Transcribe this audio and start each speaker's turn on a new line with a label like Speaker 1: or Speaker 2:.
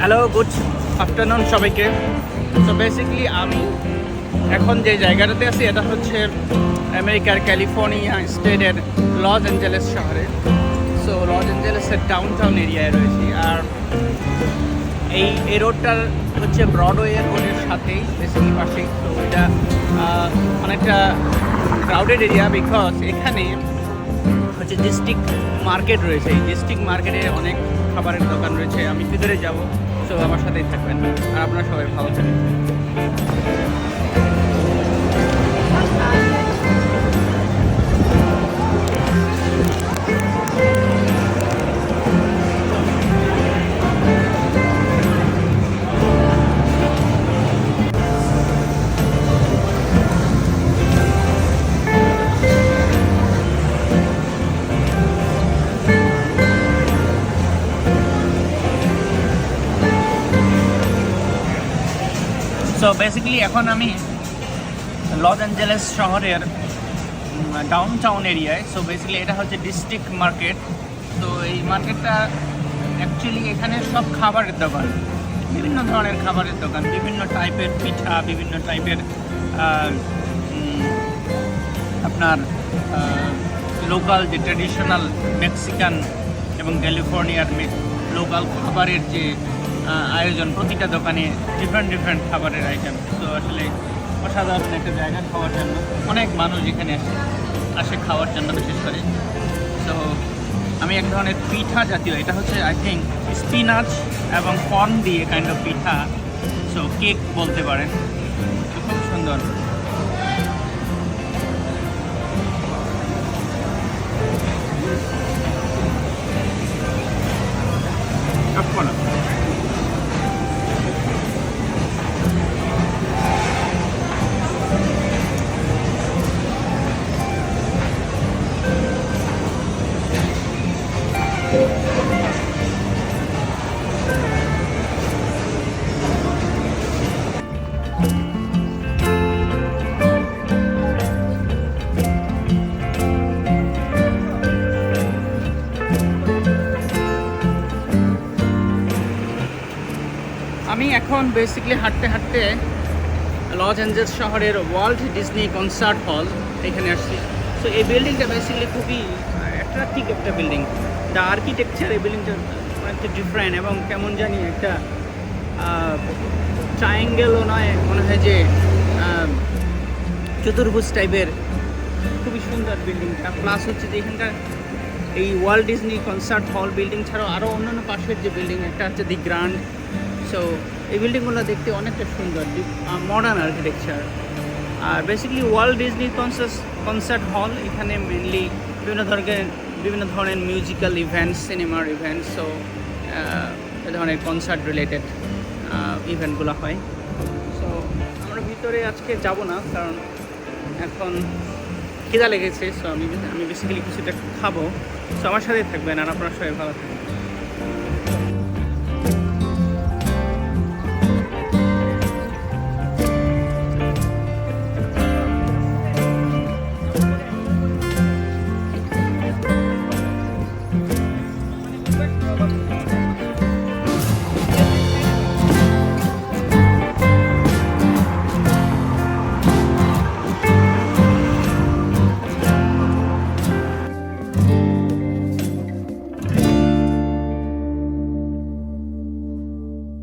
Speaker 1: Hello good afternoon সবাইকে। তো basically আমি এখন যে জায়গাটাতে আছি, এটা হচ্ছে আমেরিকার ক্যালিফোর্নিয়া স্টেটের লস অ্যাঞ্জেলেস শহরে। সো লস অ্যাঞ্জেলেসের ডাউন টাউন এরিয়ায় রয়েছি। আর এই এই রোডটার হচ্ছে ব্রডওয়ে রোডের সাথেই বেসিক্যালি পাশেই। তো এটা অনেকটা ক্রাউডেড এরিয়া বিকজ এখানে হচ্ছে ডিস্ট্রিক্ট মার্কেট রয়েছে। এই ডিস্ট্রিক্ট মার্কেটে অনেক খাবারের দোকান রয়েছে। আমি ভিতরে যাব। সো আমার সাথেই থাকবেন। আর আপনারা সবাই ভালো থাকবেন। সো বেসিক্যালি এখন আমি লস অ্যাঞ্জেলেস শহরের ডাউন টাউন এরিয়ায় সো বেসিক্যালি এটা হচ্ছে ডিস্ট্রিক্ট মার্কেট তো, এই মার্কেটটা অ্যাকচুয়ালি এখানে সব খাবারের দোকান। বিভিন্ন ধরনের খাবারের দোকান। বিভিন্ন টাইপের পিঠা, বিভিন্ন টাইপের আপনার লোকাল যে ট্র্যাডিশনাল মেক্সিকান এবং ক্যালিফোর্নিয়ার লোকাল খাবারের যে আয়োজন, প্রতিটা দোকানে ডিফারেন্ট ডিফারেন্ট খাবারের আইটেম তো আসলে অসাধারণ একটা জায়গা খাওয়ার জন্য। অনেক মানুষ এখানে আসে আসে খাওয়ার জন্য বিশেষ করে। তো আমি এক ধরনের পিঠা জাতীয়, এটা হচ্ছে আই থিঙ্ক স্পিনাচ এবং কর্ন দিয়ে kind of pitha so cake বলতে পারেন। খুব সুন্দর। ತಪ್ಪಣ আমি এখন বেসিক্যালি হাঁটতে হাঁটতে লস অ্যাঞ্জেলস শহরের ওয়ার্ল্ড ডিজনি কনসার্ট হল এখানে আসছি। সো এই বিল্ডিংটা বেসিক্যালি খুবই অ্যাট্রাকটিভ একটা বিল্ডিং দ্য আর্কিটেকচার এই বিল্ডিংটা অনেকটা ডিফারেন্ট এবং কেমন জানি একটা ট্রায়াঙ্গেলও নয়, মনে হয় যে চতুর্ভুজ টাইপের খুবই সুন্দর বিল্ডিংটা প্লাস হচ্ছে যে এখানকার এই World Disney Concert Hall building ছাড়াও আরও অন্যান্য পাশের যে বিল্ডিং একটা হচ্ছে দি গ্র্যান্ড সো এই বিল্ডিংগুলো দেখতে অনেকটা সুন্দর মডার্ন আর্কিটেকচার আর basically World Disney Concert Concert Hall এখানে মেনলি বিভিন্ন ধরনের বিভিন্ন ধরনের মিউজিক্যাল ইভেন্টস সিনেমার ইভেন্টস সো এ ধরনের কনসার্ট রিলেটেড ইভেন্টগুলো হয়। সো আমরা ভিতরে আজকে যাব না, কারণ এখন খিদা লেগেছে সো আমি আমি বেসিক্যালি কিছুটা খাব। সো আমার সাথেই থাকবেন আর আপনার সবাই ভালো থাকবেন।